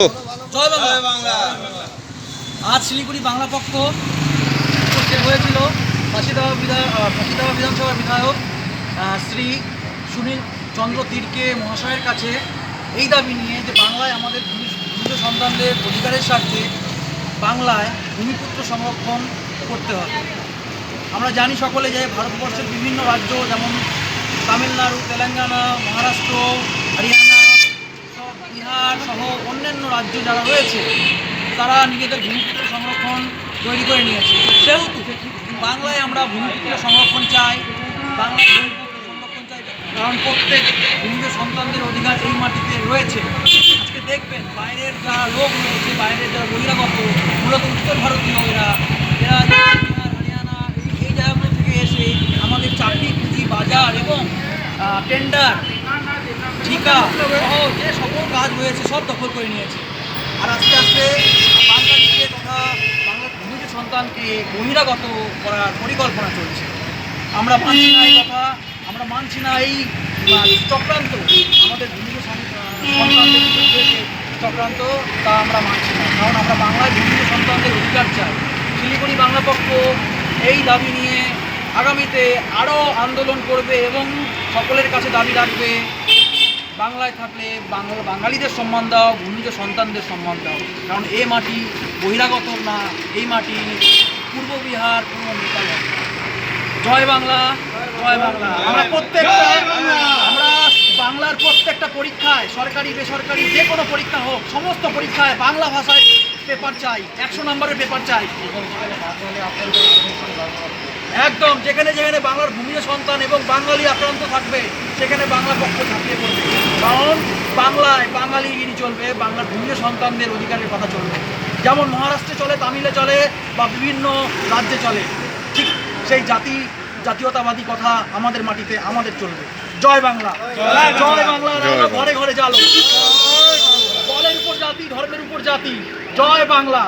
জয় বাংলা। আজ শিলিগুড়ি বাংলা পক্ষ উপস্থিত হয়েছিল ফাঁসিদাওয়া বিধায়ক ফাঁসিদাওয়া বিধানসভার বিধায়ক শ্রী সুনীল চন্দ্র তীরকে মহাশয়ের কাছে এই দাবি নিয়ে যে বাংলায় আমাদের ভূমি সন্তানদের অধিকারের স্বার্থে বাংলায় ভূমিপুত্র সংরক্ষণ করতে হবে। আমরা জানি সকলে যে ভারতবর্ষের বিভিন্ন রাজ্য যেমন তামিলনাড়ু তেলেঙ্গানা মহারাষ্ট্র হরিয়ানা বিহার সহ অন্যান্য রাজ্য যারা রয়েছে, তারা নিজেদের ভূমিপুত্র সংরক্ষণ তৈরি করে নিয়েছে। সেহেতু বাংলায় আমরা ভূমিপুত্র সংরক্ষণ চাই, বাংলায় ভূমিপুত্র সংরক্ষণ চাই, কারণ প্রত্যেক ভূমিজ সন্তানদের অধিকার এই মাটিতে রয়েছে। আজকে দেখবেন বাইরের যারা লোক রয়েছে, বাইরের যারা বহিরাগত, মূলত উত্তর ভারতীয় এরা এরা হরিয়ানা, এই জায়গাগুলো থেকে এসে আমাদের চাকরি পুঁজি, বাজার এবং টেন্ডার কাজ রয়েছে সব দখল করে নিয়েছে। আর আস্তে আস্তে বাঙালিকে তথা বাংলার ভূমিজ সন্তানকে বহিরাগত করার পরিকল্পনা চলছে। আমরা মানছি না এই কথা, আমরা মানছি না এই চক্রান্ত। আমাদের ভূমিজ চক্রান্ত, তা আমরা মানছি না। কারণ আমরা বাংলায় ভূমিজ সন্তানদের অধিকার চাই। শিলিগুড়ি বাংলা পক্ষ এই দাবি নিয়ে আগামীতে আরও আন্দোলন করবে এবং সকলের কাছে দাবি রাখবে। বাংলায় থাকলে বাংলা বাঙালিদের সম্মান দাও ভূমিজ সন্তানদের সম্মান দাও। কারণ এ মাটি বহিরাগত না এই মাটি পূর্ব বিহার পূর্ব নেপাল। জয় বাংলা জয় বাংলা। আমরা প্রত্যেকটা আমরা বাংলার প্রত্যেকটা পরীক্ষায় সরকারি বেসরকারি যে কোনো পরীক্ষা হোক সমস্ত পরীক্ষায় বাংলা ভাষায় পেপার চাই একশো নম্বরের পেপার চাই। একদম যেখানে যেখানে বাংলার ভূমিজ সন্তান এবং বাঙালি আক্রান্ত থাকবে সেখানে বাংলা পক্ষ ঝাঁপিয়ে পড়বে। কারণ বাংলায় বাঙালিগিরি চলবে বাংলার ভূমিজ সন্তানদের অধিকারের কথা চলবে। যেমন মহারাষ্ট্রে চলে তামিলে চলে বা বিভিন্ন রাজ্যে চলে ঠিক সেই জাতি জাতীয়তাবাদী কথা আমাদের মাটিতে আমাদের চলবে। জয় বাংলা। জয় বাংলা। জয় বাংলা। ঘরে ঘরে জালো দলের উপর জাতি ধর্মের উপর জাতি। জয় বাংলা।